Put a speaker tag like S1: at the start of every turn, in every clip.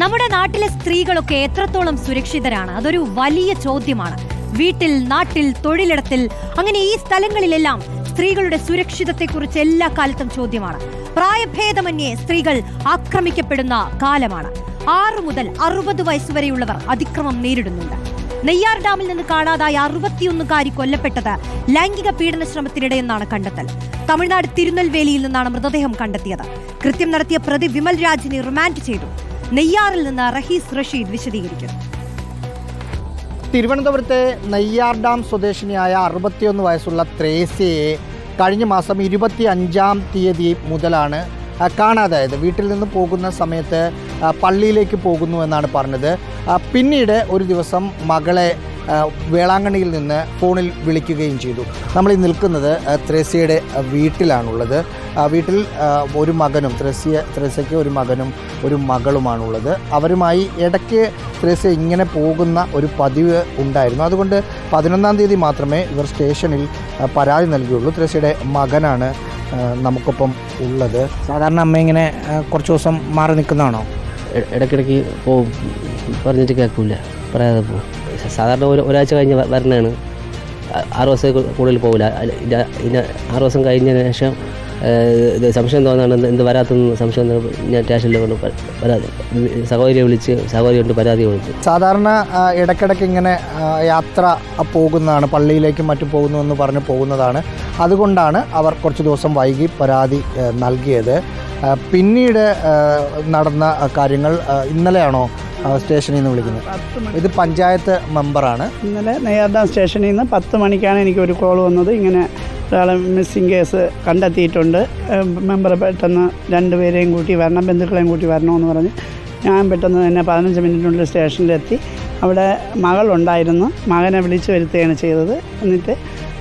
S1: നമ്മുടെ നാട്ടിലെ സ്ത്രീകളൊക്കെ എത്രത്തോളം സുരക്ഷിതരാണ്? അതൊരു വലിയ ചോദ്യമാണ്. വീട്ടിൽ നാട്ടിൽ തൊഴിലിടത്തിൽ അങ്ങനെ ഈ സ്ഥലങ്ങളിലെല്ലാം സ്ത്രീകളുടെ സുരക്ഷിതത്തെക്കുറിച്ച് എല്ലാ കാലത്തും ചോദ്യമാണ്. പ്രായഭേദമന്യേ സ്ത്രീകൾ ആക്രമിക്കപ്പെടുന്ന കാലമാണ്. ആറു മുതൽ അറുപത് വയസ്സുവരെയുള്ളവർ അതിക്രമം നേരിടുന്നുണ്ട്. നെയ്യാർ ഡാമിൽ നിന്ന് കാണാതായ അറുപത്തിയൊന്നുകാരി കൊല്ലപ്പെട്ടത് ലൈംഗിക പീഡന ശ്രമത്തിനിടെയെന്നാണ് കണ്ടെത്തൽ. തമിഴ്നാട് തിരുനെൽവേലിയിൽ നിന്നാണ് മൃതദേഹം കണ്ടെത്തിയത്. കൃത്യം നടത്തിയ പ്രതി വിമൽ രാജിനെ റിമാൻഡ് ചെയ്തു. നെയ്യാറിൽ നിന്ന് റഹീസ് റഷീദ് വിശദീകരിക്കുന്നു.
S2: തിരുവനന്തപുരത്തെ നെയ്യാർ ഡാം സ്വദേശിനിയായ അറുപത്തിയൊന്ന് വയസ്സുള്ള ത്രേസ്യയെ കഴിഞ്ഞ മാസം ഇരുപത്തി അഞ്ചാം തീയതി മുതലാണ് കാണാതായത്. വീട്ടിൽ നിന്ന് പോകുന്ന സമയത്ത് പള്ളിയിലേക്ക് പോകുന്നു എന്നാണ് പറഞ്ഞത്. പിന്നീട് ഒരു ദിവസം മകളെ വേളാങ്കണ്ണിയിൽ നിന്ന് ഫോണിൽ വിളിക്കുകയും ചെയ്തു. നമ്മൾ ഈ നിൽക്കുന്നത് ത്രേസ്യയുടെ വീട്ടിലാണുള്ളത്. ആ, വീട്ടിൽ ഒരു മകനും ത്രേസ്യ ത്രേസ്യയ്ക്ക് ഒരു മകനും ഒരു മകളുമാണുള്ളത്. അവരുമായി ഇടയ്ക്ക് ത്രേസ്യ ഇങ്ങനെ പോകുന്ന ഒരു പതിവ് ഉണ്ടായിരുന്നു. അതുകൊണ്ട് പതിനൊന്നാം തീയതി മാത്രമേ ഇവർ സ്റ്റേഷനിൽ പരാതി നൽകിയുള്ളൂ. ത്രേസ്യയുടെ മകനാണ് നമുക്കൊപ്പം ഉള്ളത്. സാധാരണ അമ്മ ഇങ്ങനെ കുറച്ച് ദിവസം മാറി നിൽക്കുന്നതാണോ?
S3: ഇട- ഇടയ്ക്കിടയ്ക്ക് പോവും. പറഞ്ഞിട്ട് കേൾക്കില്ല പറയാതെ പോവും. സാധാരണ ഒരു ഒരാഴ്ച കഴിഞ്ഞ് വരണതാണ് ആറു ദിവസം കൂടുതൽ പോകില്ല ഇന്ന ആറ് ദിവസം കഴിഞ്ഞതിന് ശേഷം സംശയം തോന്നാണ് എന്ത് വരാത്തെന്ന് സംശയം ഞാൻ സ്റ്റേഷനിൽ കൊണ്ട് പരാതി സഹോദരിയെ വിളിച്ച് സഹോദരി കൊണ്ട് പരാതി കൊടുത്തു
S2: സാധാരണ ഇടയ്ക്കിടയ്ക്ക് ഇങ്ങനെ യാത്ര പോകുന്നതാണ് പള്ളിയിലേക്കും മറ്റും പോകുന്നു എന്ന് പറഞ്ഞ് പോകുന്നതാണ്. അതുകൊണ്ടാണ് അവർ കുറച്ച് ദിവസം വൈകി പരാതി നൽകിയത്. പിന്നീട് നടന്ന കാര്യങ്ങൾ ഇന്നലെയാണോ സ്റ്റേഷനിൽ നിന്ന് വിളിക്കുന്നത് ഇത് പഞ്ചായത്ത് മെമ്പറാണ്.
S4: ഇന്നലെ നെയ്യാർഡാം സ്റ്റേഷനിൽ നിന്ന് പത്ത് മണിക്കാണ് എനിക്ക് ഒരു കോൾ വന്നത്. ഇങ്ങനെ ഒരാളെ മിസ്സിങ് കേസ് കണ്ടെത്തിയിട്ടുണ്ട്. മെമ്പർ പെട്ടെന്ന് രണ്ടുപേരെയും കൂട്ടി വരണം ബന്ധുക്കളെയും കൂട്ടി വരണമെന്ന് പറഞ്ഞ് ഞാൻ പെട്ടെന്ന് തന്നെ പതിനഞ്ച് മിനിറ്റിനുള്ളിൽ സ്റ്റേഷനിലെത്തി. അവിടെ മകളുണ്ടായിരുന്നു. മകനെ വിളിച്ചു വരുത്തുകയാണ് ചെയ്തത്. എന്നിട്ട്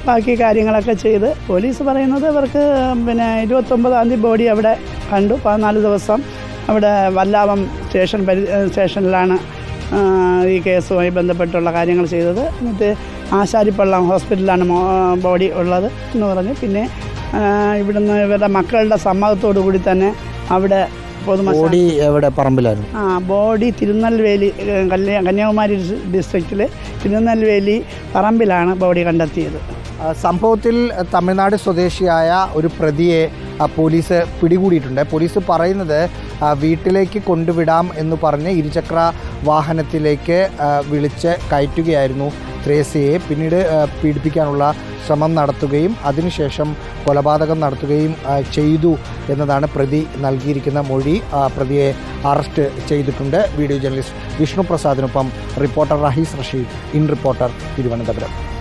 S4: ബാക്കി കാര്യങ്ങളൊക്കെ ചെയ്ത് പോലീസ് പറയുന്നത് ഇവർക്ക് പിന്നെ ഇരുപത്തൊമ്പതാം തീയതി ബോഡി അവിടെ കണ്ടു. പതിനാല് ദിവസം അവിടെ വല്ലാവം സ്റ്റേഷൻ പരി സ്റ്റേഷനിലാണ് ഈ കേസുമായി ബന്ധപ്പെട്ടുള്ള കാര്യങ്ങൾ ചെയ്തത്. എന്നിട്ട് ആശാരിപ്പള്ളം ഹോസ്പിറ്റലിലാണ് ബോഡി ഉള്ളത് എന്ന് പറഞ്ഞ്. പിന്നെ ഇവിടുന്ന് ഇവരുടെ മക്കളുടെ സമ്മതത്തോടു കൂടി തന്നെ അവിടെ
S2: ബോഡി എവിടെ? പറമ്പിലായിരുന്നു.
S4: ആ ബോഡി തിരുനെൽവേലി കന്യാകുമാരി ഡിസ്ട്രിക്റ്റിൽ തിരുനെൽവേലി പറമ്പിലാണ് ബോഡി കണ്ടെത്തിയത്.
S2: സംഭവത്തിൽ തമിഴ്നാട് സ്വദേശിയായ ഒരു പ്രതിയെ പോലീസ് പിടികൂടിയിട്ടുണ്ട്. പോലീസ് പറയുന്നത് വീട്ടിലേക്ക് കൊണ്ടുവിടാം എന്ന് പറഞ്ഞ് ഇരുചക്ര വാഹനത്തിലേക്ക് വിളിച്ച് കയറ്റുകയായിരുന്നു ത്രേസ്യയെ. പിന്നീട് പീഡിപ്പിക്കാനുള്ള ശ്രമം നടത്തുകയും അതിനുശേഷം കൊലപാതകം നടത്തുകയും ചെയ്തു എന്നതാണ് പ്രതി നൽകിയിരിക്കുന്ന മൊഴി. പ്രതിയെ അറസ്റ്റ് ചെയ്തിട്ടുണ്ട്. Video journalist Vishnu പ്രസാദിനൊപ്പം reporter Rahees Rasheed in reporter Thiruvananthapuram.